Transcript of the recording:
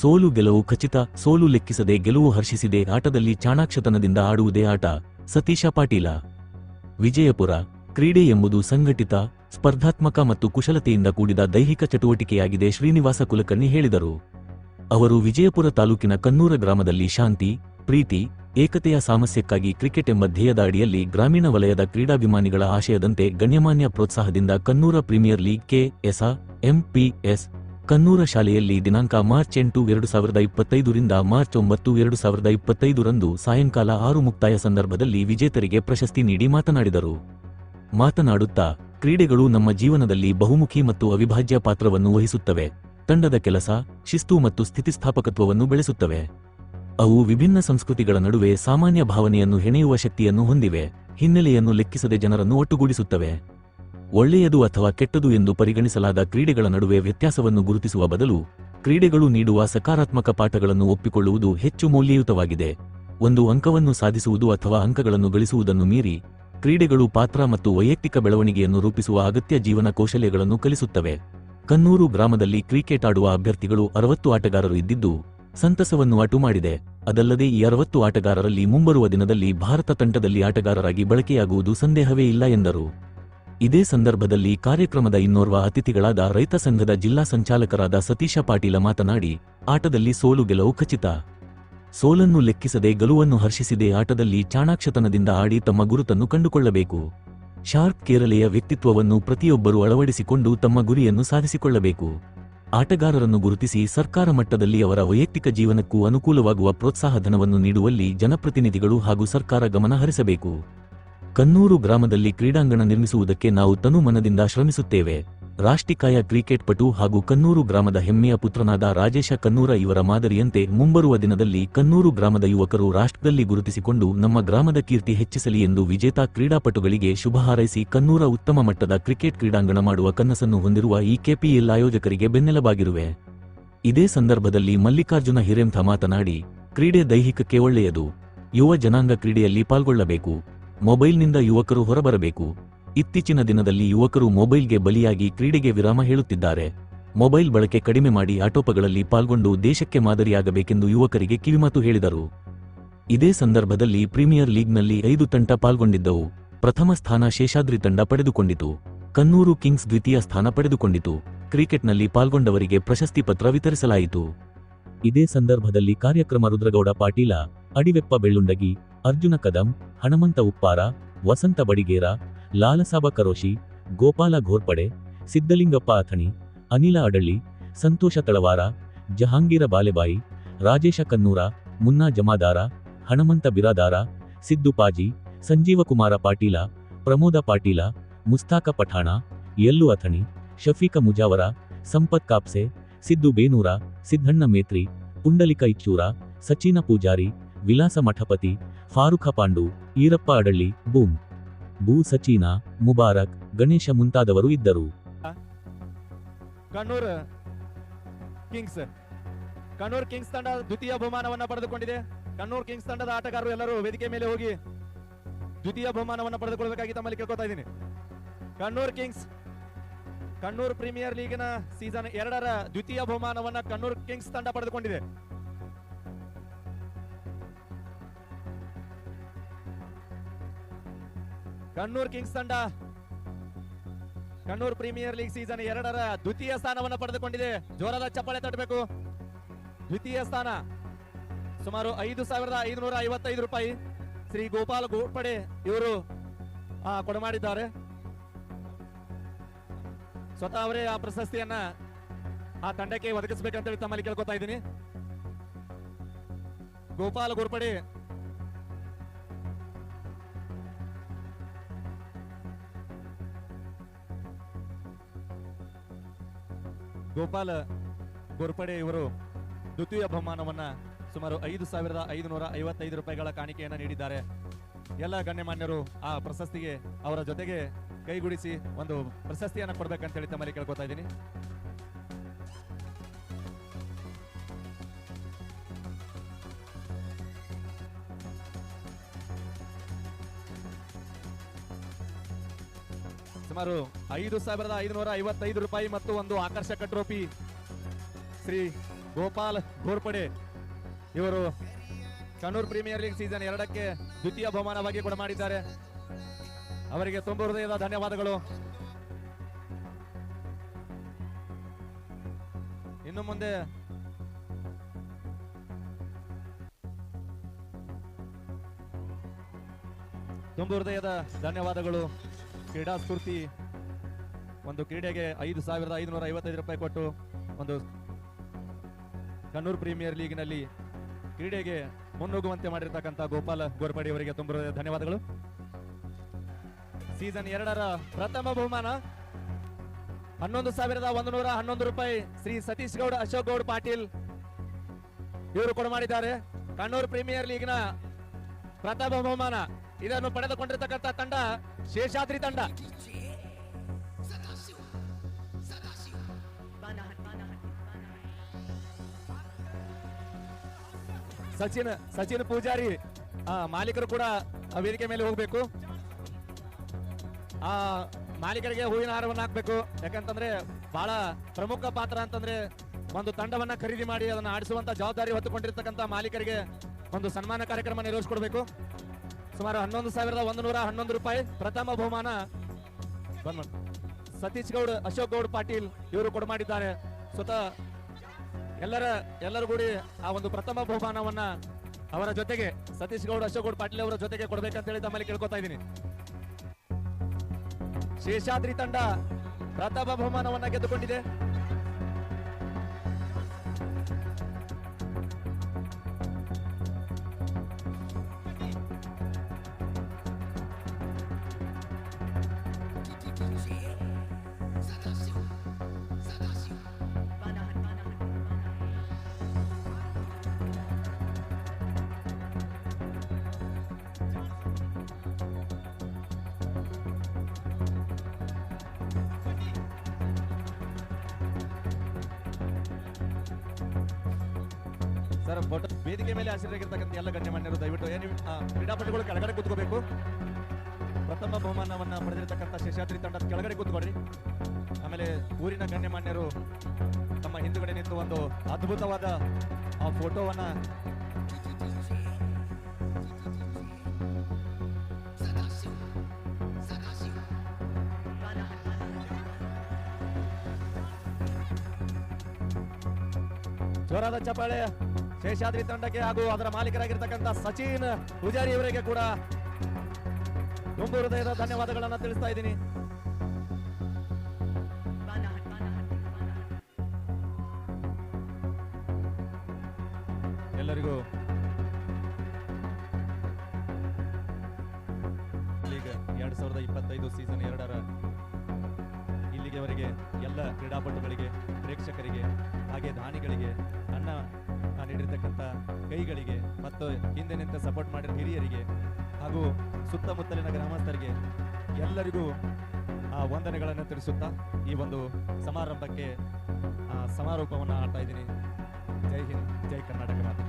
ಸೋಲು ಗೆಲುವು ಖಚಿತ, ಸೋಲು ಲೆಕ್ಕಿಸದೆ ಗೆಲುವು ಹರ್ಷಿಸಿದೆ ಆಟದಲ್ಲಿ ಚಾಣಾಕ್ಷತನದಿಂದ ಆಡುವುದೇ ಆಟ. ಸತೀಶ ಪಾಟೀಲ. ವಿಜಯಪುರ. ಕ್ರೀಡೆ ಎಂಬುದು ಸಂಘಟಿತ, ಸ್ಪರ್ಧಾತ್ಮಕ ಮತ್ತು ಕುಶಲತೆಯಿಂದ ಕೂಡಿದ ದೈಹಿಕ ಚಟುವಟಿಕೆಯಾಗಿದೆ ಶ್ರೀನಿವಾಸ ಕುಲಕರ್ಣಿ ಹೇಳಿದರು. ಅವರು ವಿಜಯಪುರ ತಾಲೂಕಿನ ಕನ್ನೂರ ಗ್ರಾಮದಲ್ಲಿ ಶಾಂತಿ, ಪ್ರೀತಿ, ಏಕತೆಯ ಸಾಮಸ್ಯಕ್ಕಾಗಿ ಕ್ರಿಕೆಟ್ ಎಂಬ ಧ್ಯೇಯದ ಅಡಿಯಲ್ಲಿ ಗ್ರಾಮೀಣ ವಲಯದ ಕ್ರೀಡಾಭಿಮಾನಿಗಳ ಆಶಯದಂತೆ ಗಣ್ಯಮಾನ್ಯ ಪ್ರೋತ್ಸಾಹದಿಂದ Kannur premier league K P MPS Kannur ಶಾಲೆಯಲ್ಲಿ ದಿನಾಂಕ ಮಾರ್ಚ್ ಎಂಟು ಎರಡು ಸಾವಿರದ ಇಪ್ಪತ್ತೈದರಿಂದ ಮಾರ್ಚ್ ಒಂಬತ್ತು ಎರಡು ಸಾವಿರದ ಇಪ್ಪತ್ತೈದರಂದು ಸಾಯಂಕಾಲ ಆರು ಮುಕ್ತಾಯ ಸಂದರ್ಭದಲ್ಲಿ ವಿಜೇತರಿಗೆ ಪ್ರಶಸ್ತಿ ನೀಡಿ ಮಾತನಾಡಿದರು. ಮಾತನಾಡುತ್ತಾ, ಕ್ರೀಡೆಗಳು ನಮ್ಮ ಜೀವನದಲ್ಲಿ ಬಹುಮುಖಿ ಮತ್ತು ಅವಿಭಾಜ್ಯ ಪಾತ್ರವನ್ನು ವಹಿಸುತ್ತವೆ. ತಂಡದ ಕೆಲಸ, ಶಿಸ್ತು ಮತ್ತು ಸ್ಥಿತಿಸ್ಥಾಪಕತ್ವವನ್ನು ಬೆಳೆಸುತ್ತವೆ. ಅವು ವಿಭಿನ್ನ ಸಂಸ್ಕೃತಿಗಳ ನಡುವೆ ಸಾಮಾನ್ಯ ಭಾವನೆಯನ್ನು ಹೆಣೆಯುವ ಶಕ್ತಿಯನ್ನು ಹೊಂದಿವೆ. ಹಿನ್ನೆಲೆಯನ್ನು ಲೆಕ್ಕಿಸದೆ ಜನರನ್ನು ಒಟ್ಟುಗೂಡಿಸುತ್ತವೆ. ಒಳ್ಳೆಯದು ಅಥವಾ ಕೆಟ್ಟದು ಎಂದು ಪರಿಗಣಿಸಲಾದ ಕ್ರೀಡೆಗಳ ನಡುವೆ ವ್ಯತ್ಯಾಸವನ್ನು ಗುರುತಿಸುವ ಬದಲು, ಕ್ರೀಡೆಗಳು ನೀಡುವ ಸಕಾರಾತ್ಮಕ ಪಾಠಗಳನ್ನು ಒಪ್ಪಿಕೊಳ್ಳುವುದು ಹೆಚ್ಚು ಮೌಲ್ಯಯುತವಾಗಿದೆ. ಒಂದು ಅಂಕವನ್ನು ಸಾಧಿಸುವುದು ಅಥವಾ ಅಂಕಗಳನ್ನು ಗಳಿಸುವುದನ್ನು ಮೀರಿ, ಕ್ರೀಡೆಗಳು ಪಾತ್ರ ಮತ್ತು ವೈಯಕ್ತಿಕ ಬೆಳವಣಿಗೆಯನ್ನು ರೂಪಿಸುವ ಅಗತ್ಯ ಜೀವನ ಕೌಶಲ್ಯಗಳನ್ನು ಕಲಿಸುತ್ತವೆ. ಕನ್ನೂರು ಗ್ರಾಮದಲ್ಲಿ ಕ್ರಿಕೆಟ್ ಆಡುವ ಅಭ್ಯರ್ಥಿಗಳು ಅರವತ್ತು ಆಟಗಾರರು ಇದ್ದಿದ್ದು, ಸಂತಸವನ್ನು ಅಟು ಮಾಡಿದೆ. ಅದಲ್ಲದೆ ಈ ಅರವತ್ತು ಆಟಗಾರರಲ್ಲಿ ಮುಂಬರುವ ದಿನದಲ್ಲಿ ಭಾರತ ತಂಡದಲ್ಲಿ ಆಟಗಾರರಾಗಿ ಬಳಕೆಯಾಗುವುದು ಸಂದೇಹವೇ ಇಲ್ಲ ಎಂದರು. ಇದೇ ಸಂದರ್ಭದಲ್ಲಿ ಕಾರ್ಯಕ್ರಮದ ಇನ್ನೋರ್ವ ಅತಿಥಿಗಳಾದ ರೈತ ಸಂಘದ ಜಿಲ್ಲಾ ಸಂಚಾಲಕರಾದ ಸತೀಶ ಪಾಟೀಲ ಮಾತನಾಡಿ, ಆಟದಲ್ಲಿ ಸೋಲು ಗೆಲುವು ಖಚಿತ. ಸೋಲನ್ನು ಲೆಕ್ಕಿಸದೆ ಗೆಲುವನ್ನು ಹರ್ಷಿಸಿದೆ ಆಟದಲ್ಲಿ ಚಾಣಾಕ್ಷತನದಿಂದ ಆಡಿ ತಮ್ಮ ಗುರುತನ್ನು ಕಂಡುಕೊಳ್ಳಬೇಕು. ಶಾರ್ಪ್ ಕೇರಳೆಯ ವ್ಯಕ್ತಿತ್ವವನ್ನು ಪ್ರತಿಯೊಬ್ಬರೂ ಅಳವಡಿಸಿಕೊಂಡು ತಮ್ಮ ಗುರಿಯನ್ನು ಸಾಧಿಸಿಕೊಳ್ಳಬೇಕು. ಆಟಗಾರರನ್ನು ಗುರುತಿಸಿ ಸರ್ಕಾರ ಮಟ್ಟದಲ್ಲಿ ಅವರ ವೈಯಕ್ತಿಕ ಜೀವನಕ್ಕೂ ಅನುಕೂಲವಾಗುವ ಪ್ರೋತ್ಸಾಹಧನವನ್ನು ನೀಡುವಲ್ಲಿ ಜನಪ್ರತಿನಿಧಿಗಳು ಹಾಗೂ ಸರ್ಕಾರ ಗಮನ ಹರಿಸಬೇಕು. ಕನ್ನೂರು ಗ್ರಾಮದಲ್ಲಿ ಕ್ರೀಡಾಂಗಣ ನಿರ್ಮಿಸುವುದಕ್ಕೆ ನಾವು ತನುಮನದಿಂದ ಶ್ರಮಿಸುತ್ತೇವೆ. ರಾಷ್ಟಿಕಾಯ ಕ್ರಿಕೆಟ್ ಪಟು ಹಾಗೂ ಕನ್ನೂರು ಗ್ರಾಮದ ಹೆಮ್ಮೆಯ ಪುತ್ರನಾದ ರಾಜೇಶ ಕನ್ನೂರ ಇವರ ಮಾದರಿಯಂತೆ ಮುಂಬರುವ ದಿನದಲ್ಲಿ ಕನ್ನೂರು ಗ್ರಾಮದ ಯುವಕರು ರಾಷ್ಟ್ರದಲ್ಲಿ ಗುರುತಿಸಿಕೊಂಡು ನಮ್ಮ ಗ್ರಾಮದ ಕೀರ್ತಿ ಹೆಚ್ಚಿಸಲಿ ಎಂದು ವಿಜೇತ ಕ್ರೀಡಾಪಟುಗಳಿಗೆ ಶುಭ ಹಾರೈಸಿ ಕನ್ನೂರ ಉತ್ತಮ ಮಟ್ಟದ ಕ್ರಿಕೆಟ್ ಕ್ರೀಡಾಂಗಣ ಮಾಡುವ ಕನಸನ್ನು ಹೊಂದಿರುವ ಈ ಕೆಪಿಎಲ್ ಆಯೋಜಕರಿಗೆ ಬೆನ್ನೆಲಬಾಗಿರುವೆ. ಇದೇ ಸಂದರ್ಭದಲ್ಲಿ ಮಲ್ಲಿಕಾರ್ಜುನ ಹಿರೇಂಥ ಮಾತನಾಡಿ, ಕ್ರೀಡೆ ದೈಹಿಕಕ್ಕೆ ಒಳ್ಳೆಯದು. ಯುವ ಜನಾಂಗ ಕ್ರೀಡೆಯಲ್ಲಿ ಪಾಲ್ಗೊಳ್ಳಬೇಕು. ಮೊಬೈಲ್ನಿಂದ ಯುವಕರು ಹೊರಬರಬೇಕು. ಇತ್ತೀಚಿನ ದಿನದಲ್ಲಿ ಯುವಕರು ಮೊಬೈಲ್ಗೆ ಬಲಿಯಾಗಿ ಕ್ರೀಡೆಗೆ ವಿರಾಮ ಹೇಳುತ್ತಿದ್ದಾರೆ. ಮೊಬೈಲ್ ಬಳಕೆ ಕಡಿಮೆ ಮಾಡಿ ಆಟೋಪಗಳಲ್ಲಿ ಪಾಲ್ಗೊಂಡು ದೇಶಕ್ಕೆ ಮಾದರಿಯಾಗಬೇಕೆಂದು ಯುವಕರಿಗೆ ಕಿವಿಮಾತು ಹೇಳಿದರು. ಇದೇ ಸಂದರ್ಭದಲ್ಲಿ ಪ್ರೀಮಿಯರ್ ಲೀಗ್ನಲ್ಲಿ ಐದು ತಂಡ ಪಾಲ್ಗೊಂಡಿದ್ದವು. ಪ್ರಥಮ ಸ್ಥಾನ ಶೇಷಾದ್ರಿ ತಂಡ ಪಡೆದುಕೊಂಡಿತು. ಕನ್ನೂರು ಕಿಂಗ್ಸ್ ದ್ವಿತೀಯ ಸ್ಥಾನ ಪಡೆದುಕೊಂಡಿತು. ಕ್ರಿಕೆಟ್ನಲ್ಲಿ ಪಾಲ್ಗೊಂಡವರಿಗೆ ಪ್ರಶಸ್ತಿ ಪತ್ರ ವಿತರಿಸಲಾಯಿತು. ಇದೇ ಸಂದರ್ಭದಲ್ಲಿ ಕಾರ್ಯಕ್ರಮ ರುದ್ರಗೌಡ ಪಾಟೀಲ, ಅಡಿವೆಪ್ಪ ಬೆಳ್ಳುಂಡಗಿ ಅರ್ಜುನ ಕದಂ, ಹಣಮಂತ ಉಪ್ಪಾರ, ವಸಂತ ಬಡಿಗೇರ, ಲಾಲಸಾಬ ಕರೋಶಿ, ಗೋಪಾಲ ಘೋರ್ಪಡೆ ಸಿದ್ದಲಿಂಗಪ್ಪ ಅಥಣಿ, ಅನಿಲ ಅಡಳ್ಳಿ, ಸಂತೋಷ ತಳವಾರ, ಜಹಾಂಗೀರ ಬಾಲೆಬಾಯಿ, ರಾಜೇಶ ಕನ್ನೂರ, ಮುನ್ನಾ ಜಮಾದಾರ, ಹಣಮಂತ ಬಿರಾದಾರ, ಸಿದ್ದು ಪಾಜಿ ಸಂಜೀವಕುಮಾರ ಪಾಟೀಲ, ಪ್ರಮೋದ ಪಾಟೀಲ, ಮುಸ್ತಾಕ ಪಠಾಣ, ಯಲ್ಲು ಅಥಣಿ, ಶಫೀಕ ಮುಜಾವರ, ಸಂಪತ್ ಕಾಪ್ಸೆ, ಸಿದ್ದು ಬೇನೂರ ಸಿದ್ದಣ್ಣ ಮೇತ್ರಿ, ಪುಂಡಲಿಕ ಇಚ್ಚೂರ, ಸಚಿನ ಪೂಜಾರಿ, ವಿಲಾಸ ಮಠಪತಿ ಫಾರುಖ ಪಾಂಡು, ಈರಪ್ಪ ಅಡಳ್ಳಿ, ಬೂಮ್. ಭೂ ಸಚಿನ, ಮುಬಾರಕ್, ಗಣೇಶ ಮುಂತಾದವರು ಇದ್ದರು. ಕಣ್ಣೂರ್ ಕಿಂಗ್ಸ್. ಕಣ್ಣೂರ್ ಕಿಂಗ್ಸ್ ತಂಡ ದ್ವಿತೀಯ ಬಹುಮಾನವನ್ನು ಪಡೆದುಕೊಂಡಿದೆ. ಕಣ್ಣೂರ್ ಕಿಂಗ್ಸ್ ತಂಡದ ಆಟಗಾರರು ಎಲ್ಲರೂ ವೇದಿಕೆ ಮೇಲೆ ಹೋಗಿ ದ್ವಿತೀಯ ಬಹುಮಾನವನ್ನು ಪಡೆದುಕೊಳ್ಳಬೇಕಾಗಿ ತಮ್ಮಲ್ಲಿ ಕೇಳ್ಕೊತಾ ಇದ್ದೀನಿ. ಕಣ್ಣೂರ್ ಕಿಂಗ್ಸ್, ಕಣ್ಣೂರ್ ಪ್ರೀಮಿಯರ್ ಲೀಗಿನ ಸೀಸನ್ ಎರಡರ ದ್ವಿತೀಯ ಬಹುಮಾನವನ್ನ ಕಣ್ಣೂರ್ ಕಿಂಗ್ಸ್ ತಂಡ ಪಡೆದುಕೊಂಡಿದೆ. ಕಣ್ಣೂರ್ ಕಿಂಗ್ಸ್ ತಂಡ. ಕಣ್ಣೂರ್ ಪ್ರೀಮಿಯರ್ ಲೀಗ್ ಸೀಸನ್ ಎರಡರ ದ್ವಿತೀಯ ಸ್ಥಾನವನ್ನು ಪಡೆದುಕೊಂಡಿದೆ. ಜೋರಾದ ಚಪ್ಪಾಳೆ ತಟ್ಟಬೇಕು. ದ್ವಿತೀಯ ಸ್ಥಾನ ಸುಮಾರು ಐದು ಸಾವಿರದ ಐದುನೂರ ಐವತ್ತೈದು ರೂಪಾಯಿ. ಶ್ರೀ ಗೋಪಾಲ್ ಗೋಡ್ಪಡೆ ಇವರು ಕೊಡಮಾಡಿದ್ದಾರೆ ಸ್ವತಃ ಅವರೇ ಆ ಪ್ರಶಸ್ತಿಯನ್ನ ಆ ತಂಡಕ್ಕೆ ಒದಗಿಸಬೇಕಂತ ಹೇಳಿ ತಮ್ಮಲ್ಲಿ ಕೇಳ್ಕೊತಾ ಇದ್ದೀನಿ. ಗೋಪಾಲ್ ಗೋರ್ಪಡೆ ಗೋಪಾಲ ಗೋರ್ಪಡೆ ಇವರು ದ್ವಿತೀಯ ಬಹುಮಾನವನ್ನ ಸುಮಾರು ಐದು ಸಾವಿರದ ಐದುನೂರ ಐವತ್ತೈದು ರೂಪಾಯಿಗಳ ಕಾಣಿಕೆಯನ್ನ ನೀಡಿದ್ದಾರೆ. ಎಲ್ಲ ಗಣ್ಯಮಾನ್ಯರು ಆ ಪ್ರಶಸ್ತಿಗೆ ಅವರ ಜೊತೆಗೆ ಕೈಗೂಡಿಸಿ ಒಂದು ಪ್ರಶಸ್ತಿಯನ್ನ ಕೊಡ್ಬೇಕಂತೇಳಿ ತಮ್ಮಲ್ಲಿ ಕೇಳ್ಕೊತಾ ಇದ್ದೀನಿ. ಸುಮಾರು ಐದು ಸಾವಿರದ ಐದುನೂರ ಐವತ್ತೈದು ರೂಪಾಯಿ ಮತ್ತು ಒಂದು ಆಕರ್ಷಕ ಟ್ರೋಫಿ. ಶ್ರೀ ಗೋಪಾಲ್ ಘೋರ್ಪಡೆ ಇವರು ಕಣ್ಣೂರ್ ಪ್ರೀಮಿಯರ್ ಲೀಗ್ ಸೀಸನ್ ಎರಡಕ್ಕೆ ದ್ವಿತೀಯ ಬಹುಮಾನವಾಗಿ ಕೂಡ ಮಾಡಿದ್ದಾರೆ. ಅವರಿಗೆ ತುಂಬ ಹೃದಯದ ಧನ್ಯವಾದಗಳು. ಇನ್ನು ಮುಂದೆ ತುಂಬ ಹೃದಯದ ಧನ್ಯವಾದಗಳು. ಕ್ರೀಡಾ ಸ್ಫೂರ್ತಿ ಒಂದು ಕ್ರೀಡೆಗೆ ಐದು ಸಾವಿರದ ಐದುನೂರ ಐವತ್ತೈದು ರೂಪಾಯಿ ಕೊಟ್ಟು ಒಂದು ಕಣ್ಣೂರು ಪ್ರೀಮಿಯರ್ ಲೀಗ್ನಲ್ಲಿ ಕ್ರೀಡೆಗೆ ಮುನ್ನುಗ್ಗುವಂತೆ ಮಾಡಿರ್ತಕ್ಕಂಥ ಗೋಪಾಲ ಗೋರ್ಪಡಿ ಅವರಿಗೆ ತುಂಬ ಧನ್ಯವಾದಗಳು. ಸೀಸನ್ ಎರಡರ ಪ್ರಥಮ ಬಹುಮಾನ ಹನ್ನೊಂದು ಸಾವಿರದ ಒಂದು ನೂರ ಹನ್ನೊಂದು ರೂಪಾಯಿ ಶ್ರೀ ಸತೀಶ್ ಗೌಡ, ಅಶೋಕ್ ಗೌಡ, ಪಾಟೀಲ್ ಇವರು ಕೊಡ ಮಾಡಿದ್ದಾರೆ. ಕಣ್ಣೂರು ಪ್ರೀಮಿಯರ್ ಲೀಗ್ನ ಪ್ರಥಮ ಬಹುಮಾನ ಇದನ್ನು ಪಡೆದುಕೊಂಡಿರ್ತಕ್ಕಂಥ ತಂಡ ಶೇಷಾದ್ರಿ ತಂಡ. ಸಚಿನ್ ಸಚಿನ್ ಪೂಜಾರಿ ಆ, ಮಾಲೀಕರು ಕೂಡ ವೇದಿಕೆ ಮೇಲೆ ಹೋಗ್ಬೇಕು. ಆ ಮಾಲೀಕರಿಗೆ ಹೂವಿನ ಹಾರವನ್ನು ಹಾಕ್ಬೇಕು. ಯಾಕಂತಂದ್ರೆ ಬಹಳ ಪ್ರಮುಖ ಪಾತ್ರ ಅಂತಂದ್ರೆ ಒಂದು ತಂಡವನ್ನ ಖರೀದಿ ಮಾಡಿ ಅದನ್ನ ಆಡಿಸುವಂತ ಜವಾಬ್ದಾರಿ ಹೊತ್ತುಕೊಂಡಿರ್ತಕ್ಕಂಥ ಮಾಲೀಕರಿಗೆ ಒಂದು ಸನ್ಮಾನ ಕಾರ್ಯಕ್ರಮ ನೆರವೇರಿಸಿಕೊಡ್ಬೇಕು. ಸುಮಾರು ಹನ್ನೊಂದು ಸಾವಿರದ ಒಂದು ನೂರ ಹನ್ನೊಂದು ರೂಪಾಯಿ. ಪ್ರಥಮ ಬಹುಮಾನ ಸತೀಶ್ ಗೌಡ್ ಅಶೋಕ್ ಗೌಡ್ ಪಾಟೀಲ್ ಇವರು ಕೊಡ ಮಾಡಿದ್ದಾರೆ. ಸ್ವತಃ ಎಲ್ಲರ ಎಲ್ಲರೂ ಕೂಡಿ ಆ ಒಂದು ಪ್ರಥಮ ಬಹುಮಾನವನ್ನ ಅವರ ಜೊತೆಗೆ ಸತೀಶ್ ಗೌಡ್ ಅಶೋಕ್ ಗೌಡ್ ಪಾಟೀಲ್ ಅವರ ಜೊತೆಗೆ ಕೊಡ್ಬೇಕಂತ ಹೇಳಿ ತಮ್ಮಲ್ಲಿ ಕೇಳ್ಕೊತಾ ಇದ್ದೀನಿ. ಶೇಷಾದ್ರಿ ತಂಡ ಪ್ರಥಮ ಬಹುಮಾನವನ್ನ ಗೆದ್ದುಕೊಂಡಿದೆ. ಸರ್, ಬಟ್ ವೇದಿಕೆ ಮೇಲೆ ಹಸಿರಾಗಿರ್ತಕ್ಕಂಥ ಎಲ್ಲ ಗಣ್ಯಮಾನ್ಯರು ದಯವಿಟ್ಟು ಏನು ಕ್ರೀಡಾಪಟುಗಳು ಕೆಳಗಡೆ ಕೂತ್ಕೋಬೇಕು. ಪ್ರಥಮ ಬಹುಮಾನವನ್ನು ಪಡೆದಿರತಕ್ಕಂಥ ಶೇಷಾದ್ರಿ ತಂಡದ ಕೆಳಗಡೆ ಕೂತ್ಕೊಡ್ರಿ ಆಮೇಲೆ ಊರಿನ ಗಣ್ಯಮಾನ್ಯರು ತಮ್ಮ ಹಿಂದುಗಡೆ ನಿಂತು ಒಂದು ಅದ್ಭುತವಾದ ಆ ಫೋಟೋವನ್ನು ಜೋರಾದ ಚಪ್ಪಾಳೆ. ಶೇಷಾದ್ರಿ ತಂಡಕ್ಕೆ ಹಾಗೂ ಅದರ ಮಾಲೀಕರಾಗಿರ್ತಕ್ಕಂಥ ಸಚಿನ್ ಪೂಜಾರಿ ಅವರಿಗೆ ಕೂಡ ತುಂಬು ಹೃದಯದ ಧನ್ಯವಾದಗಳನ್ನು ತಿಳಿಸ್ತಾ ಇದ್ದೀನಿ. ಎಲ್ಲರಿಗೂ ಲೀಗ್ ಎರಡ್ ಸಾವಿರದ ಇಪ್ಪತ್ತೈದು ಸೀಸನ್ ಎರಡರ ಇಲ್ಲಿಗೆವರೆಗೆ ಎಲ್ಲ ಕ್ರೀಡಾಪಟುಗಳಿಗೆ, ಪ್ರೇಕ್ಷಕರಿಗೆ, ಹಾಗೆ ದಾನಿಗಳಿಗೆ ಅನ್ನ ನೀಡಿರ್ತಕ್ಕಂಥ ಕೈಗಳಿಗೆ ಮತ್ತು ಹಿಂದೆ ನಿಂತ ಸಪೋರ್ಟ್ ಮಾಡಿದ ಹಿರಿಯರಿಗೆ ಹಾಗೂ ಸುತ್ತಮುತ್ತಲಿನ ಗ್ರಾಮಸ್ಥರಿಗೆ ಎಲ್ಲರಿಗೂ ಆ ವಂದನೆಗಳನ್ನು ತಿಳಿಸುತ್ತಾ ಈ ಒಂದು ಸಮಾರಂಭಕ್ಕೆ ಸಮಾರೋಪವನ್ನು ಆಡ್ತಾ ಇದ್ದೀನಿ. ಜೈ ಹಿಂದ್, ಜೈ ಕರ್ನಾಟಕ ಮಾತೆ.